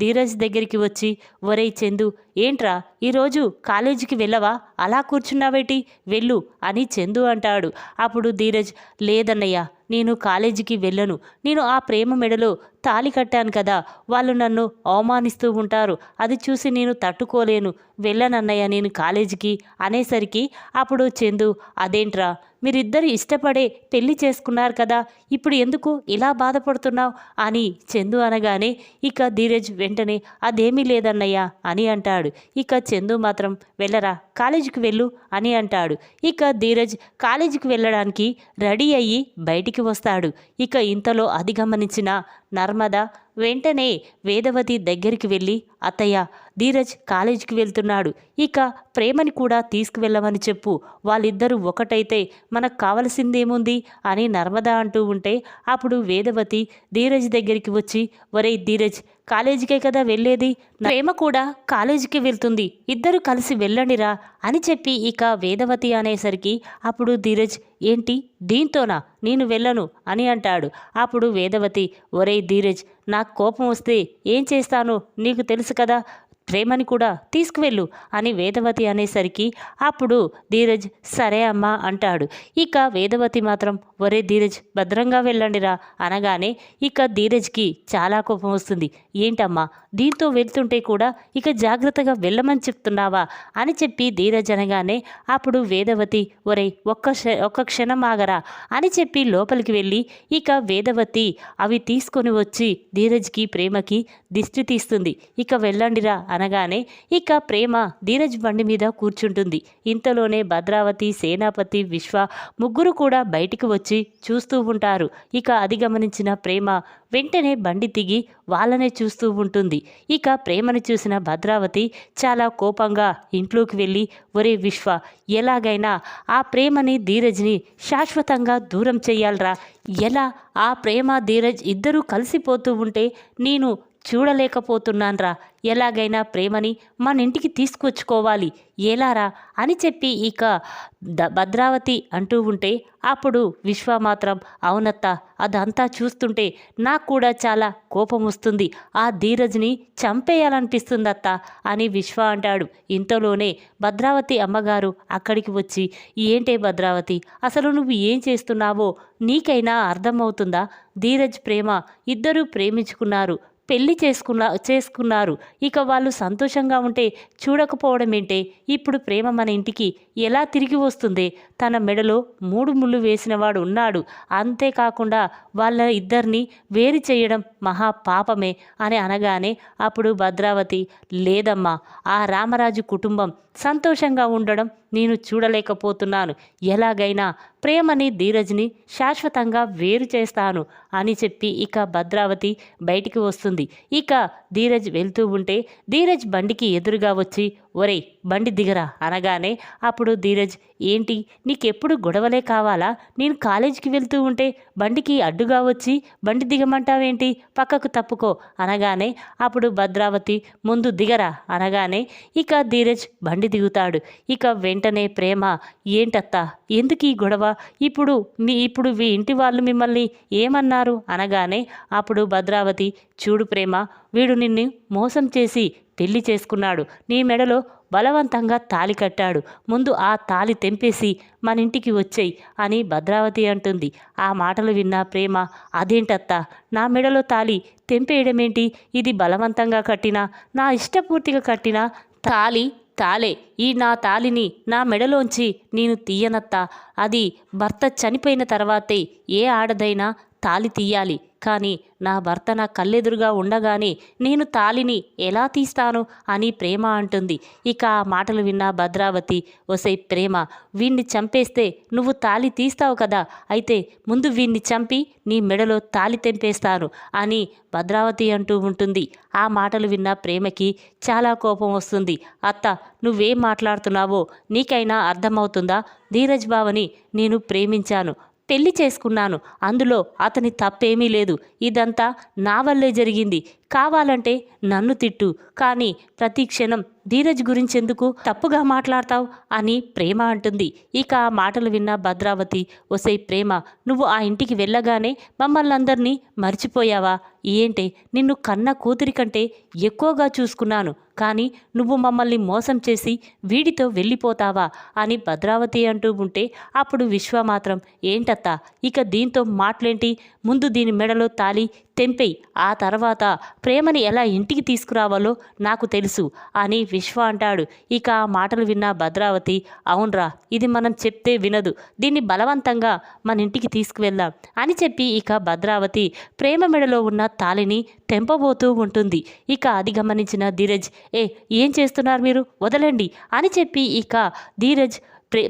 ధీరజ్ దగ్గరికి వచ్చి ఒరేయ్ చందు ఏంట్రా? ఈరోజు కాలేజీకి వెళ్ళవా? అలా కూర్చున్నావేటి? వెళ్ళు అని చందు అంటాడు. అప్పుడు ధీరజ్ లేదన్నయ్య నేను కాలేజీకి వెళ్ళను. నేను ఆ ప్రేమ మెడలో తాలి కట్టాను కదా. వాళ్ళు నన్ను అవమానిస్తూ ఉంటారు. అది చూసి నేను తట్టుకోలేను. వెళ్ళనన్నయ్య నేను కాలేజీకి అనేసరికి అప్పుడు చందు అదేంట్రా? మీరిద్దరు ఇష్టపడే పెళ్ళి చేసుకున్నారు కదా. ఇప్పుడు ఎందుకు ఇలా బాధపడుతున్నావు? అని చందు అనగానే ఇక ధీరజ్ వెంటనే అదేమీ లేదన్నయ్యా అని అంటాడు. ఇక చందు మాత్రం వెళ్ళరా కాలేజీకి వెళ్ళు అని అంటాడు. ఇక ధీరజ్ కాలేజీకి వెళ్ళడానికి రెడీ అయ్యి బయటికి వస్తాడు. ఇక ఇంతలో అది గమనించిన నర్మద వెంటనే వేదవతి దగ్గరికి వెళ్ళి అత్తయ్య ధీరజ్ కాలేజీకి వెళ్తున్నాడు. ఇక ప్రేమని కూడా తీసుకువెళ్ళమని చెప్పు. వాళ్ళిద్దరూ ఒకటైతే మనకు కావలసిందేముంది? అని నర్మద అంటూ ఉంటే అప్పుడు వేదవతి ధీరజ్ దగ్గరికి వచ్చి ఒరే ధీరజ్ కాలేజీకే కదా వెళ్ళేది? ప్రేమ కూడా కాలేజీకి వెళ్తుంది. ఇద్దరు కలిసి వెళ్ళండిరా అని చెప్పి ఇక వేదవతి అనేసరికి అప్పుడు ధీరజ్ ఏంటి? దీంతోనా? నేను వెళ్ళను అని అంటాడు. అప్పుడు వేదవతి ఒరే ధీరజ్ నాకు కోపం వస్తే ఏం చేస్తాను? నీకు తెలుసు కదా ప్రేమని కూడా తీసుకువెళ్ళు అని వేదవతి అనేసరికి అప్పుడు ధీరజ్ సరే అమ్మా అంటాడు. ఇక వేదవతి మాత్రం ఒరే ధీరజ్ భద్రంగా వెళ్ళండిరా అనగానే ఇక ధీరజ్కి చాలా కోపం వస్తుంది. ఏంటమ్మా దీంతో వెళ్తుంటే కూడా ఇక జాగ్రత్తగా వెళ్ళమని చెప్తున్నావా అని చెప్పి ధీరజ్ అనగానే అప్పుడు వేదవతి ఒరే ఒక్క క్ష- ఒక్క క్షణం ఆగరా అని చెప్పి లోపలికి వెళ్ళి ఇక వేదవతి అవి తీసుకొని వచ్చి ధీరజ్కి ప్రేమకి దిష్టి తీస్తుంది. ఇక వెళ్ళండిరా అనగానే ఇక ప్రేమ ధీరజ్ బండి మీద కూర్చుంటుంది. ఇంతలోనే భద్రావతి సేనాపతి విశ్వ ముగ్గురు కూడా బయటికి వచ్చి చూస్తూ ఉంటారు. ఇక అది గమనించిన ప్రేమ వెంటనే బండి దిగి వాళ్ళనే చూస్తూ ఉంటుంది. ఇక ప్రేమను చూసిన భద్రావతి చాలా కోపంగా ఇంట్లోకి వెళ్ళి ఒరే విశ్వ ఎలాగైనా ఆ ప్రేమని ధీరజ్ని శాశ్వతంగా దూరం చెయ్యాలరా ఎలా ఆ ప్రేమ ధీరజ్ ఇద్దరూ కలిసిపోతూ ఉంటే నేను చూడలేకపోతున్నాన్రా. ఎలాగైనా ప్రేమని మన ఇంటికి తీసుకొచ్చుకోవాలి. ఎలారా అని చెప్పి ఇక ద భద్రావతి అంటూ ఉంటే అప్పుడు విశ్వ మాత్రం అవునత్త అదంతా చూస్తుంటే నాకు కూడా చాలా కోపం వస్తుంది. ఆ ధీరజ్ని చంపేయాలనిపిస్తుందత్త అని విశ్వ అంటాడు. ఇంతలోనే భద్రావతి అమ్మగారు అక్కడికి వచ్చి ఏంటే భద్రావతి అసలు నువ్వు ఏం చేస్తున్నావో నీకైనా అర్థమవుతుందా? ధీరజ్ ప్రేమ ఇద్దరూ ప్రేమించుకున్నారు. పెళ్ళి చేసుకున్న చేసుకున్నారు. ఇక వాళ్ళు సంతోషంగా ఉంటే చూడకపోవడం ఏంటే? ఇప్పుడు ప్రేమ మన ఇంటికి ఎలా తిరిగి వస్తుంది? తన మెడలో మూడు ముళ్ళు వేసినవాడు ఉన్నాడు. అంతేకాకుండా వాళ్ళ ఇద్దరిని వేరు చేయడం మహా పాపమే అని అనగానే అప్పుడు భద్రావతి లేదమ్మా ఆ రామరాజు కుటుంబం సంతోషంగా ఉండడం నేను చూడలేకపోతున్నాను. ఎలాగైనా ప్రేమని ధీరజ్ని శాశ్వతంగా వేరు చేస్తాను అని చెప్పి ఇక భద్రావతి బయటికి వస్తుంది. ఇక ధీరజ్ వెళ్తూ ఉంటే ధీరజ్ బండికి ఎదురుగా వచ్చి ఒరేయ్ బండి దిగరా అనగానే అప్పుడు ధీరజ్ ఏంటి నీకెప్పుడు గొడవలే కావాలా? నేను కాలేజీకి వెళ్తూ ఉంటే బండికి అడ్డుగా వచ్చి బండి దిగమంటావేంటి? పక్కకు తప్పుకో అనగానే అప్పుడు భద్రావతి ముందు దిగరా అనగానే ఇక ధీరజ్ బండి దిగుతాడు. ఇక వెంటనే ప్రేమ ఏంటత్తా ఎందుకు ఈ గొడవ? ఇప్పుడు మీ ఇప్పుడు మీ ఇంటి వాళ్ళు మిమ్మల్ని ఏమన్నారు? అనగానే అప్పుడు భద్రావతి చూడు ప్రేమ వీడు నిన్ను మోసం చేసి పెళ్ళి చేసుకున్నాడు. నీ మెడలో బలవంతంగా తాలి కట్టాడు. ముందు ఆ తాలి తెంపేసి మన ఇంటికి వచ్చేయి అని భద్రావతి అంటుంది. ఆ మాటలు విన్న ప్రేమ అదేంటత్తా నా మెడలో తాలి తెంపేయడమేంటి? ఇది బలవంతంగా కట్టినా నా ఇష్టపూర్తిగా కట్టినా తాలి తాలే ఈ నా తాలిని నా మెడలోంచి నేను తీయనత్తా. అది భర్త చనిపోయిన తర్వాతే ఏ ఆడదైనా తాలి తీయాలి. కానీ నా భర్త నా కళ్ళెదురుగా ఉండగానే నేను తాలిని ఎలా తీస్తాను అని ప్రేమ అంటుంది. ఇక ఆ మాటలు విన్న భద్రావతి ఒసై ప్రేమ వీణ్ణి చంపేస్తే నువ్వు తాలి తీస్తావు కదా అయితే ముందు వీణ్ణి చంపి నీ మెడలో తాలి తెంపేస్తాను అని భద్రావతి అంటూ ఉంటుంది. ఆ మాటలు విన్న ప్రేమకి చాలా కోపం వస్తుంది. అత్త నువ్వేం మాట్లాడుతున్నావో నీకైనా అర్థమవుతుందా? ధీరజ్ బావని నేను ప్రేమించాను. పెళ్ళి చేసుకున్నాను. అందులో అతని తప్పేమీ లేదు. ఇదంతా నా వల్లే జరిగింది. కావాలంటే నన్ను తిట్టు. కానీ ప్రతి క్షణం ధీరజ్ గురించెందుకు తప్పుగా మాట్లాడతావు అని ప్రేమ అంటుంది. ఇక ఆ మాటలు విన్న భద్రావతి ఒసై ప్రేమ నువ్వు ఆ ఇంటికి వెళ్ళగానే మమ్మల్ని అందరినీ మర్చిపోయావా? ఏంటే నిన్ను కన్న కూతురి కంటే ఎక్కువగా చూసుకున్నాను. కానీ నువ్వు మమ్మల్ని మోసం చేసి వీడితో వెళ్ళిపోతావా? అని భద్రావతి అంటూ ఉంటే అప్పుడు విశ్వ మాత్రం ఏంటత్తా? ఇక దీంతో మాటలేంటి? ముందు దీని మెడలో తాలి తెంపేయి. ఆ తర్వాత ప్రేమని ఎలా ఇంటికి తీసుకురావాలో నాకు తెలుసు అని విశ్వ అంటాడు. ఇక ఆ మాటలు విన్న భద్రావతి అవునరా ఇది మనం చెప్తే వినదు. దీన్ని బలవంతంగా మన ఇంటికి తీసుకువెళ్దాం అని చెప్పి ఇక భద్రావతి ప్రేమ మెడలో ఉన్న తాలిని తెంపబోతూ ఉంటుంది. ఇక అది గమనించిన ధీరజ్ ఏ ఏం చేస్తున్నారు మీరు? వదలండి అని చెప్పి ఇక ధీరజ్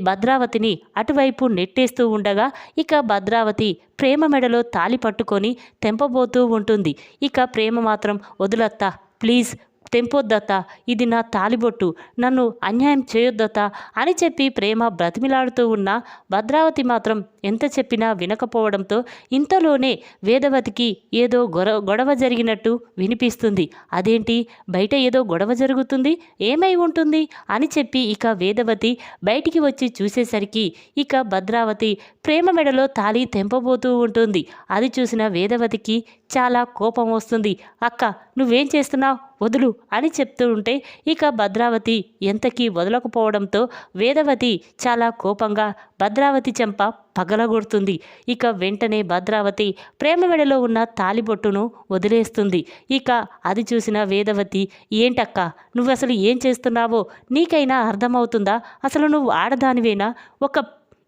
భద్రావతిని అటువైపు నెట్టేస్తూ ఉండగా ఇక భద్రావతి ప్రేమ మెడలో తాలి పట్టుకొని తెంపబోతూ ఉంటుంది. ఇక ప్రేమ మాత్రం వదులత్తా ప్లీజ్ తెంపొద్దత్తా ఇది నా తాలిబొట్టు. నన్ను అన్యాయం చేయొద్దత్తా అని చెప్పి ప్రేమ బ్రతిమిలాడుతూ ఉన్న భద్రావతి మాత్రం ఎంత చెప్పినా వినకపోవడంతో ఇంతలోనే వేదవతికి ఏదో గొడవ గొడవ జరిగినట్టు వినిపిస్తుంది. అదేంటి? బయట ఏదో గొడవ జరుగుతుంది? ఏమై ఉంటుంది? అని చెప్పి ఇక వేదవతి బయటికి వచ్చి చూసేసరికి ఇక భద్రావతి ప్రేమ మెడలో తాళి తెంపబోతూ ఉంటుంది. అది చూసిన వేదవతికి చాలా కోపం వస్తుంది. అక్క నువ్వేం చేస్తున్నావు? వదులు అని చెప్తూ ఉంటే ఇక భద్రావతి ఎంతకీ వదలకపోవడంతో వేదవతి చాలా కోపంగా భద్రావతి చెంప పగలగొడుతుంది. ఇక వెంటనే భద్రావతి ప్రేమ వెడలో ఉన్న తాలిబొట్టును వదిలేస్తుంది. ఇక అది చూసిన వేదవతి ఏంటక్క నువ్వు అసలు ఏం చేస్తున్నావో? నీకైనా అర్థమవుతుందా? అసలు నువ్వు ఆడదానివేనా? ఒక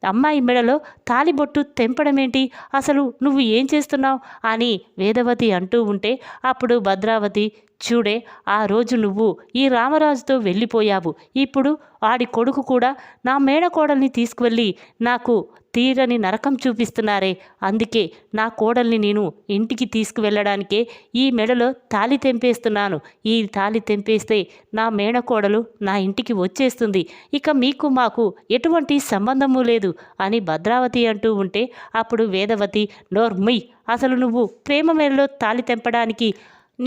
అమ్మాయి మెడలో తాలిబొట్టు తెంపడమేంటి? అసలు నువ్వు ఏం చేస్తున్నావు? అని వేదవతి అంటూ ఉంటే అప్పుడు భద్రావతి చూడే ఆ రోజు నువ్వు ఈ రామరాజుతో వెళ్ళిపోయావు. ఇప్పుడు ఆడి కొడుకు కూడా నా మేడకోడల్ని తీసుకువెళ్ళి నాకు తీరని నరకం చూపిస్తున్నారే. అందుకే నా కోడల్ని నేను ఇంటికి తీసుకువెళ్ళడానికే ఈ మెడలో తాలి తెంపేస్తున్నాను. ఈ తాలి తెంపేస్తే నా మేనకోడలు నా ఇంటికి వచ్చేస్తుంది. ఇక మీకు మాకు ఎటువంటి సంబంధము లేదు అని భద్రావతి అంటూ ఉంటే అప్పుడు వేదవతి నోర్మి అసలు నువ్వు ప్రేమ మెడలో తాలి తెంపడానికి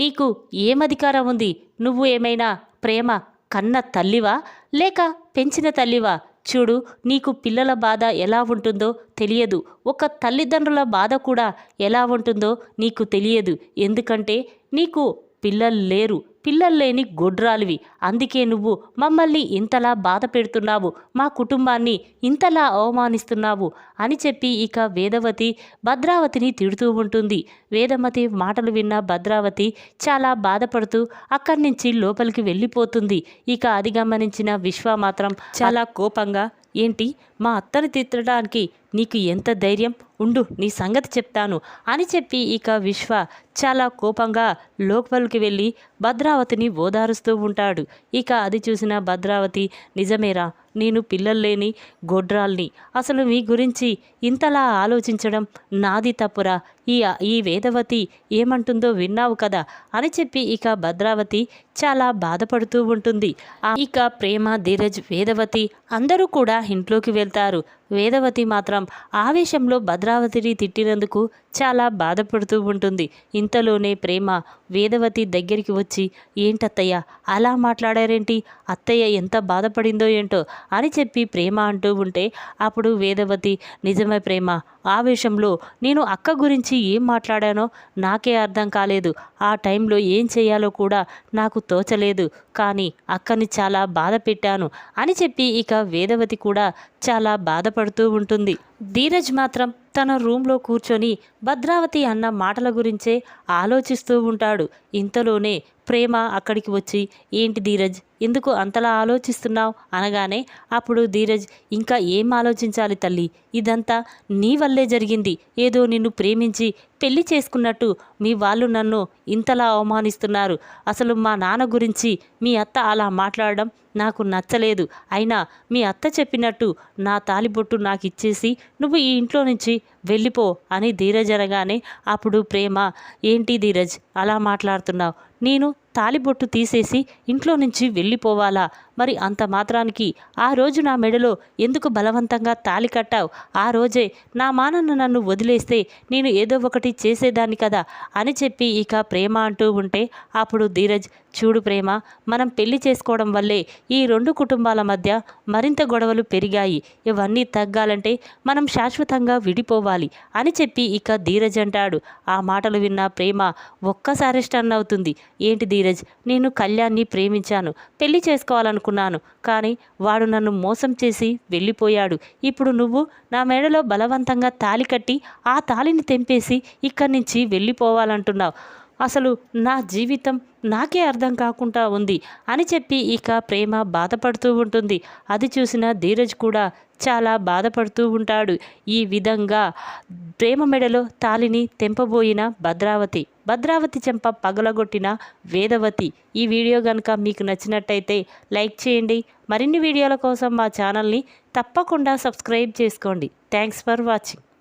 నీకు ఏమధికారం ఉంది? నువ్వు ఏమైనా ప్రేమ కన్న తల్లివా? లేక పెంచిన తల్లివా? చూడు నీకు పిల్లల బాధ ఎలా ఉంటుందో తెలియదు. ఒక తల్లిదండ్రుల బాధ కూడా ఎలా ఉంటుందో నీకు తెలియదు. ఎందుకంటే నీకు పిల్లలు లేరు. పిల్లలు లేని గొడ్రాలివి. అందుకే నువ్వు మమ్మల్ని ఇంతలా బాధ పెడుతున్నావు. మా కుటుంబాన్ని ఇంతలా అవమానిస్తున్నావు అని చెప్పి ఇక వేదవతి భద్రావతిని తిడుతూ ఉంటుంది. వేదమతి మాటలు విన్న భద్రావతి చాలా బాధపడుతూ అక్కడి నుంచి లోపలికి వెళ్ళిపోతుంది. ఇక అది గమనించిన విశ్వ మాత్రం చాలా కోపంగా ఏంటి? మా అత్తని తిట్టడానికి నీకు ఎంత ధైర్యం? ఉండు నీ సంగతి చెప్తాను అని చెప్పి ఇక విశ్వ చాలా కోపంగా లోపలికి వెళ్ళి భద్రావతిని ఓదారుస్తూ ఉంటాడు. ఇక అది చూసిన భద్రావతి నిజమేరా నేను పిల్లలు లేని గొడ్రాల్ని. అసలు మీ గురించి ఇంతలా ఆలోచించడం నాది తప్పురా. ఈ ఈ వేదవతి ఏమంటుందో విన్నావు కదా అని చెప్పి ఇక భద్రావతి చాలా బాధపడుతూ ఉంటుంది. ఇక ప్రేమ ధీరజ్ వేదవతి అందరూ కూడా ఇంట్లోకి వెళ్తారు. వేదవతి మాత్రం ఆవేశంలో భద్రావతిని తిట్టినందుకు చాలా బాధపడుతూ ఉంటుంది. ఇంతలోనే ప్రేమ వేదవతి దగ్గరికి వచ్చి ఏంటత్తయ్య అలా మాట్లాడారేంటి? అత్తయ్య ఎంత బాధపడిందో ఏంటో? అని చెప్పి ప్రేమ అంటూ ఉంటే అప్పుడు వేదవతి నిజమే ప్రేమ ఆవేశంలో నేను అక్క గురించి ఏం మాట్లాడానో నాకే అర్థం కాలేదు. ఆ టైంలో ఏం చేయాలో కూడా నాకు తోచలేదు. కానీ అక్కని చాలా బాధ పెట్టాను అని చెప్పి ఇక వేదవతి కూడా చాలా బాధపడుతూ ఉంటుంది. ధీరజ్ మాత్రం తన రూమ్లో కూర్చొని భద్రావతి అన్న మాటల గురించే ఆలోచిస్తూ ఉంటాడు. ఇంతలోనే ప్రేమ అక్కడికి వచ్చి ఏంటి ధీరజ్ ఎందుకు అంతలా ఆలోచిస్తున్నావు? అనగానే అప్పుడు ధీరజ్ ఇంకా ఏం ఆలోచించాలి తల్లి? ఇదంతా నీ వల్లే జరిగింది. ఏదో నిన్ను ప్రేమించి పెళ్ళి చేసుకున్నట్టు మీ వాళ్ళు నన్ను ఇంతలా అవమానిస్తున్నారు. అసలు మా నాన్న గురించి మీ అత్త అలా మాట్లాడడం నాకు నచ్చలేదు. అయినా మీ అత్త చెప్పినట్టు నా తాలిబొట్టు నాకు ఇచ్చేసి నువ్వు ఈ ఇంట్లో నుంచి వెళ్ళిపో అని ధీరజ్ అనగానే అప్పుడు ప్రేమ ఏంటి ధీరజ్ అలా మాట్లాడుతున్నావు? నేను తాలిబొట్టు తీసేసి ఇంట్లో నుంచి వెళ్ళిపోవాలా? మరి అంత మాత్రానికి ఆ రోజు నా మెడలో ఎందుకు బలవంతంగా తాలి కట్టావు? ఆ రోజే నా మానన్న నన్ను వదిలేస్తే నేను ఏదో ఒకటి చేసేదాన్ని కదా అని చెప్పి ఇక ప్రేమ అంటూ ఉంటే అప్పుడు ధీరజ్ చూడు ప్రేమ మనం పెళ్ళి చేసుకోవడం వల్లే ఈ రెండు కుటుంబాల మధ్య మరింత గొడవలు పెరిగాయి. ఇవన్నీ తగ్గాలంటే మనం శాశ్వతంగా విడిపోవాలి అని చెప్పి ఇక ధీరజ్ అంటాడు. ఆ మాటలు విన్న ప్రేమ ఒక్కసారి స్టన్ అవుతుంది. ఏంటి ధీరజ్ నేను కళ్యాణ్ని ప్రేమించాను. పెళ్ళి అనుకున్నాను. కానీ వాడు నన్ను మోసం చేసి వెళ్ళిపోయాడు. ఇప్పుడు నువ్వు నా మెడలో బలవంతంగా తాలి కట్టి ఆ తాలిని తెంపేసి ఇక్కడి నుంచి వెళ్ళిపోవాలంటున్నావు. అసలు నా జీవితం నాకే అర్థం కాకుండా ఉంది అని చెప్పి ఇక ప్రేమ బాధపడుతూ ఉంటుంది. అది చూసిన ధీరజ్ కూడా చాలా బాధపడుతూ ఉంటాడు. ఈ విధంగా ప్రేమ మెడలో తాలిని తెంపబోయిన భద్రావతి. భద్రావతి చెంప పగలగొట్టిన వేదవతి. ఈ వీడియో కనుక మీకు నచ్చినట్టయితే లైక్ చేయండి. మరిన్ని వీడియోల కోసం మా ఛానల్ని తప్పకుండా సబ్స్క్రైబ్ చేసుకోండి. Thanks for watching.